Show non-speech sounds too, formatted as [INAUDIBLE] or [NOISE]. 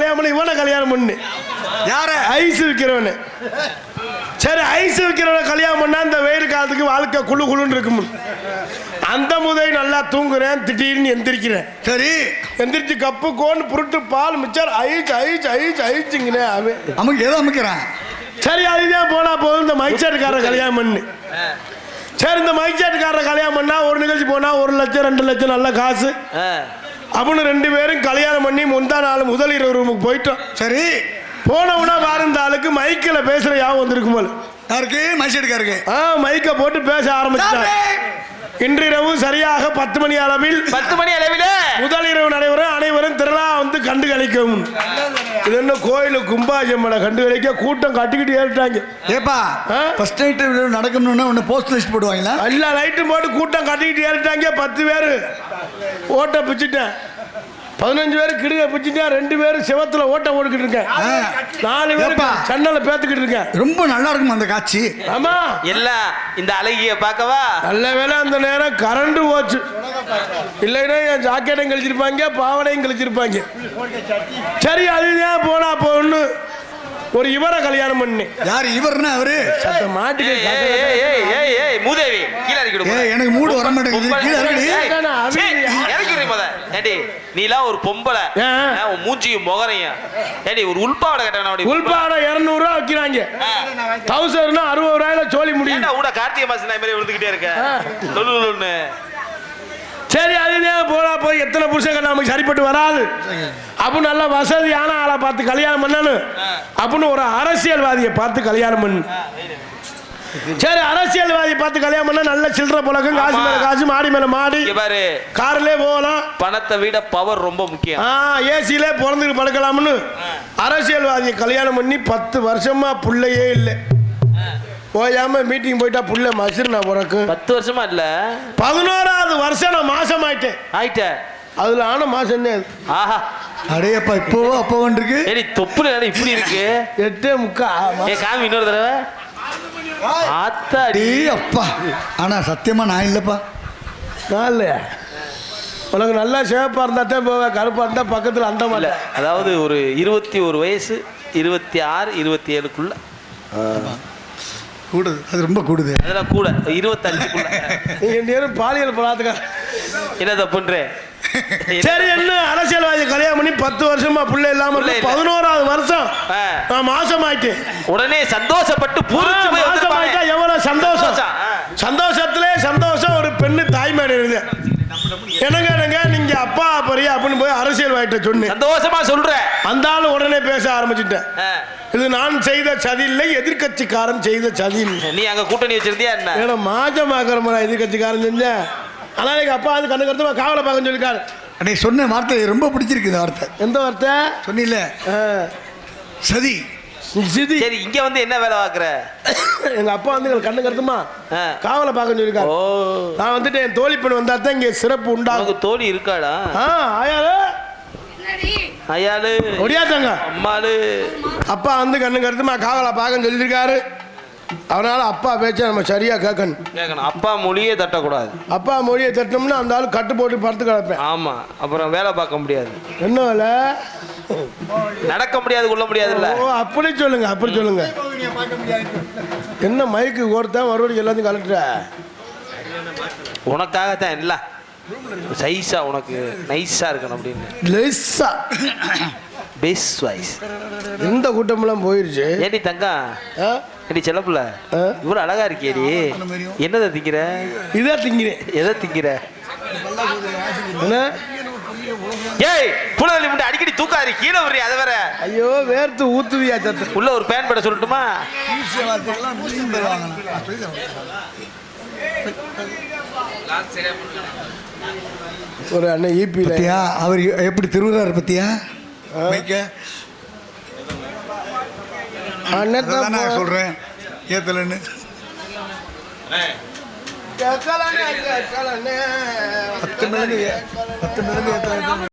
கல்யாணம் பண்ணி இவனை கல்யாணம் பண்ணு. யார? ஐஸ் விற்கிறவனு சரி ஐஸ் விற்கிறவனை கல்யாணம் பண்ணா இந்த வெயில் காலத்துக்கு வாழ்க்கை குளு குளுன்னு இருக்கும். அந்த முதை நல்லா தூங்குறேன் திடீர்னு எந்திரிக்கிறேன். சரி. எந்திரிச்சு கப்பு கோன் புருட்டு பால் மிச்சர் ஐஸ் ஐஸ் ஐஸ் ஐஸுங்கண்ணே அவன். அமுக்கு ஏதோ அமுக்கிறான். சரி அதுதான் போனா போதும். இந்த மைச்சாட்டுக்காரர் கல்யாணம் பண்ணு. சரி இந்த மைச்சாட்டுக்காரர் கல்யாணம் பண்ணா ஒரு நிகழ்ச்சி போனா ஒரு லட்சம் ரெண்டு லட்சம் நல்ல காசு. அப்படின்னு ரெண்டு பேரும் கல்யாணம் பண்ணி முந்தா நாள் முதல் இரவு ரூமுக்கு போயிட்டோம். சரி. போனவுடனே வார இந்த ஆளுக்கு மைக்கில் பேசுற யாவும் வந்திருக்கும் போல. யாருக்கு? மைசெடுக்காருக்கு ஆ மைக்கை போட்டு பேச ஆரம்பிச்சாங்க இன்று இரவு சரியாக பத்து மணி அளவில் பத்து மணி அளவில முதல் இரவு நடைபெறும். அனைவரும் திருவிழா வந்து கண்டு கழிக்கவும் இது என்ன கோயில்? கும்பாஜம்மனை கண்டு கழிக்க கூட்டம் கட்டிக்கிட்டு ஏறிட்டாங்க. ஏப்பா ஆ? ஃபர்ஸ்ட் நைட் நடக்கணும்னு ஒன்று போஸ்ட் லிஸ்ட் போடுவாங்களா? எல்லா லைட்டும் போட்டு கூட்டம் கட்டிக்கிட்டு ஏறிட்டாங்க பத்து பேர். ஓட்டை பிச்சுட்டேன். பதினஞ்சு பேர் கிடுக பிச்சுட்டேன் ரெண்டு பேரும் சிவத்துல ஓட்டை ஓடிக்கிட்டு இருக்கேன். ஆ. நாலு பேர். சன்னல பேத்துக்கிட்டு இருக்கேன். ரொம்ப நல்லா இருக்கும் அந்த காட்சி? ஆமா. எல்லாம் இந்த அழகிய பார்க்கவா? நல்ல வேளை அந்த நேரம் கரண்ட் போச்சு. இல்லைன்னா என் ஜாக்கெட்டையும் கழிச்சிருப்பாங்க பாவடையும் கழிச்சிருப்பாங்க. சரி அதுதான் போனா போன்னு ஒரு இவரை கல்யாணம் பண்ணேன் யார் இவர்னா அவரு? சத்த மாட்டுக்கு மூதேவி கீழே முத. எனக்கு மூடு வர மாட்டேங்குது. கீழே நான். ஏண்டி, நீலாம் ஒரு பொம்பளை. ஏன்? மூஞ்சியும் முகரையும். ஏடி ஒரு உள்பாவடை கட்டணும் அப்படி உள்பாட இரநூறுவா வைக்கிறாங்க. தௌசண்ட்னா அறுபது ரூபாயில சோழி முடியும். கூட கார்த்திகை மாசம் மாதிரி விழுந்துகிட்டே இருக்க? ஆ. சரி அதுதான் போனா போய் எத்தனை புருஷங்க நமக்கு சரிப்பட்டு வராது. அப்படின்னு நல்ல வசதியான ஆளை பார்த்து கல்யாணம் பண்ணணும் அப்படின்னு ஒரு அரசியல்வாதியை பார்த்து கல்யாணம் பண்ணு. சரி அரசியல்வாதியை பார்த்து கல்யாணம் பண்ணா நல்ல சில்லற புழக்கம் காசு. மேல காசு மாடி மேல மாடி. பாரு. கார்லயே போகலாம். பணத்தை விட பவர் ரொம்ப முக்கியம். ஆ ஏசியிலே பிறந்துட்டு படுக்கலாம்னு. அரசியல்வாதியை கல்யாணம் பண்ணி பத்து வருஷமா புள்ளையே இல்லை. போயாம மீட்டிங் போயிட்டா புள்ள மசிறு நான் பிறக்கும் பத்து வருஷமா இல்ல. பதினோராவது வருஷம் நான் மாசம் ஆயிட்டேன். ஆயிட்ட அதுல ஆன மாசம் தான் ஆஹா. அடேப்பா இப்போ அப்போ இருக்கு ஏடி தொப்புல இப்படி இருக்கு? எட்டே முக்கா ஏ காமி இன்னொரு தடவை. ஆத்தாடி. அப்பா ஆனா சத்தியமா நான் இல்லப்பா. நாலு உனக்கு நல்லா சிவப்பா இருந்தா தான் போவேன் கருப்பா இருந்தா பக்கத்துல அந்த இல்ல மாதிரி அதாவது ஒரு இருபத்தி ஒரு வயசு இருபத்தி ஆறு இருபத்தி ஏழுக்குள்ள. கூடுது. அது ரொம்ப கூடுது. அதெல்லாம் கூட. இருபத்தஞ்சுக்குள்ள நீங்க [LAUGHS] நேரம் பாலியல் பலாத்துக்கா என்ன தப்புன்றே சரி என்ன? அரசியல்வாதி கல்யாணம் பண்ணி பத்து வருஷமா புள்ள இல்லாம. பதினோராவது வருஷம். நான் மாசம் ஆயிட்டேன் உடனே சந்தோஷப்பட்டு மாசம். ஆயிட்டா எவ்வளவு சந்தோஷம். சந்தோஷத்திலே சந்தோஷம் ஒரு பெண்ணு தாய்மாரி இருக்கு. என்னங்க என்னங்க? நீங்க பெரிய அப்படின்னு போய் அரசியல்வாதிட்ட சொன்னேன். சந்தோஷமா சொல்ற. அந்த ஆள் உடனே பேச ஆரம்பிச்சுட்டேன். இது நான் செய்த சதி இல்லை எதிர்க்கட்சிக்காரன் செய்த சதி இல்லை நீ அங்க கூட்டணி வச்சிருந்தியா என்ன? ஏன்னா மாஜமாக்கிறோம் எதிர்க்கட்சிக்காரன் செஞ்சேன் ஆனால் எங்க அப்பா வந்து கண்ணு கருத்துமா காவலை பார்க்க சொல்லியிருக்காரு. நீ சொன்ன வார்த்தை ரொம்ப பிடிச்சிருக்கு இந்த வார்த்தை. எந்த வார்த்தை? சொன்னில ஆ, சதி. சிதி சரி இங்க வந்து என்ன வேலை பாக்குற எங்க அப்பா வந்து எங்களுக்கு கண்ணு கருத்துமா. காவலை பார்க்க சொல்லியிருக்காரு. நான் வந்துட்டு என் தோழி பெண் வந்தா தான் இங்க சிறப்பு உண்டாகும். தோழி இருக்காடா ஆ ஆயாரு ஐயாளு ஒடியாத்தாங்க. அம்மாளு. அப்பா வந்து கண்ணு கருத்துமா காவலை பார்க்க சொல்லியிருக்காரு. அதனால அப்பா பேச்ச நம்ம சரியா கேட்கணும். கேட்கணும். அப்பா மொழியே தட்டக்கூடாது. அப்பா மொழியை தட்டோம்னா அந்த ஆள் கட்டு போட்டு படுத்து கிடப்பேன் ஆமா. அப்புறம் வேலை பார்க்க முடியாது. என்ன வேலை? நடக்க முடியாது கொள்ள முடியாதுல்ல? ஓ அப்படி சொல்லுங்க அப்படி சொல்லுங்க. என்ன மைக்கு ஓடுத்தான் மறுபடியும் எல்லாத்தையும் கலட்டுற? உனக்காகத்தான் இல்ல. சைஸா உனக்கு நைஸா இருக்கணும் அப்படின்னு. லெஸ்ஸா பெஸ்ட் வாய்ஸ் எந்த கூட்டமெல்லாம் போயிருச்சு? ஏடி தங்கம்? ஆ? ஏடி செல்லப்புல ஆ? இவ்வளவு அழகா இருக்கியேடி. என்னதை திங்கிற? இதா திங்கிறேன். எதை திங்கிற? என்ன? ஏய் புலவலி முட்டை அடிக்கடி தூக்காது கீழே விடுறி அதை வேற. ஐயோ வேர்த்து ஊத்துதியா சத்து. உள்ள ஒரு பேன் பட சொல்லட்டுமா? ஒரு அண்ணன் E ஈபியில் பத்தியா? அவர் எப்படி திருவுறாரு பத்தியா? அண்ணன் சொல்றேன். ஏத்தலன்னு. பத்து மணிக்கு பத்து மணிக்கு